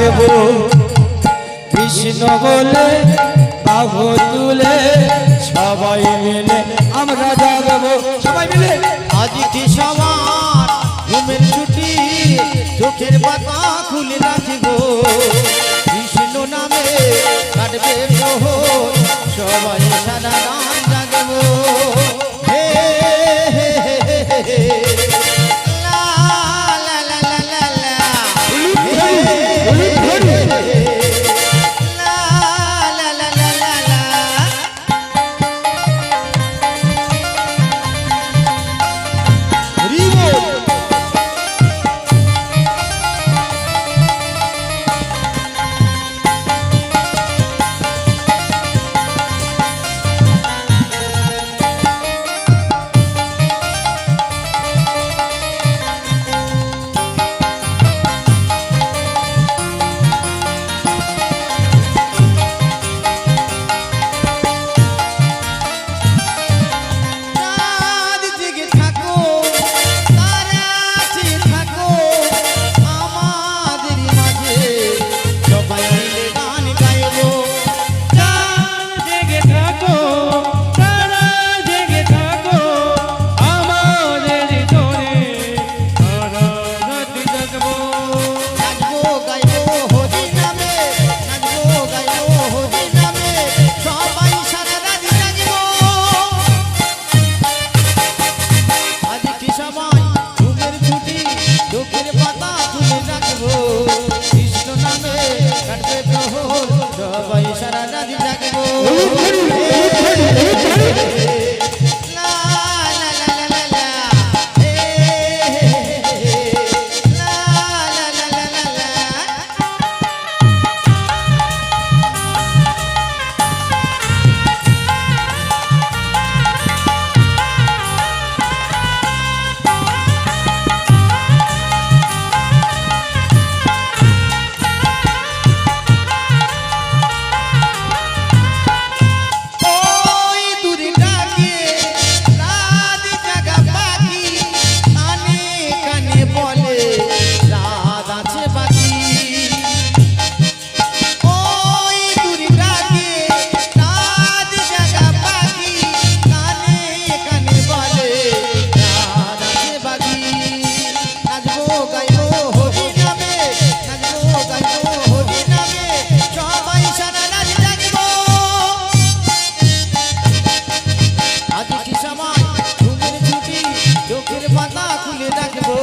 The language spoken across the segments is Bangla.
ডাকব কৃষ্ণ বলে বাবু তুলে সবাই মিলে আমরা জাগব। সবাই মিলে? আজ কি সব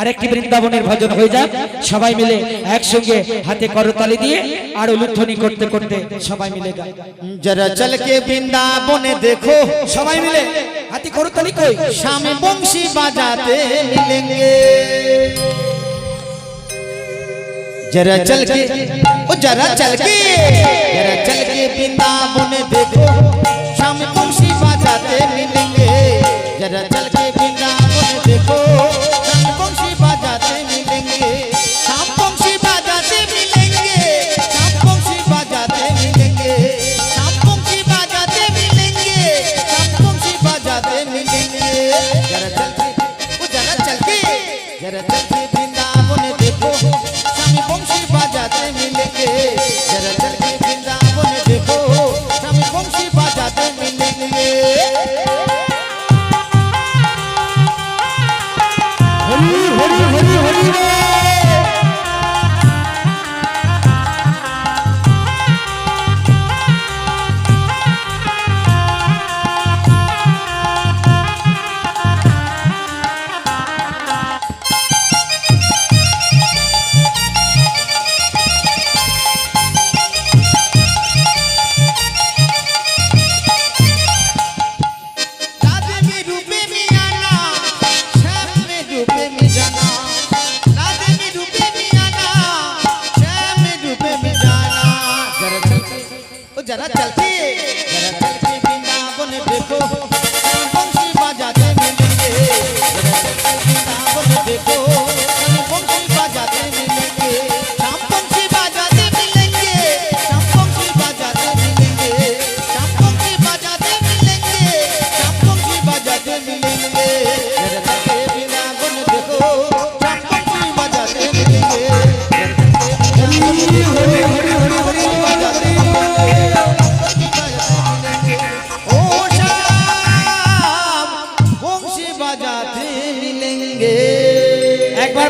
আরেকটি বৃন্দাবনের ভজন হয়ে যাক। সবাই মিলে একসঙ্গে হাতে করতালি দিয়ে আর লুথনি করতে করতে সবাই মিলে গায়। যারা চলকে বৃন্দাবনে দেখো, সবাই মিলে হাতে করতালি কই? স্বামী বংশী বাজাতে মিলেঙ্গে। যারা চলকে, ও যারা চলকে, যারা Get it.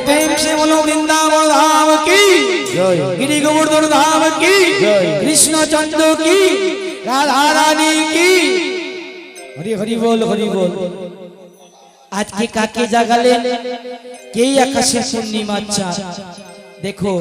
প্রেম সে বলো বৃন্দাবন ধাম কি? গিরি গোবর্ধন ধাম কি? কৃষ্ণচন্দ্র কি? রাধা রানী কি? হরি হরি বল হরি বল। আজকে কাকে জাগালে? কেই আকাশে পূর্ণিমা চাঁদ? দেখো।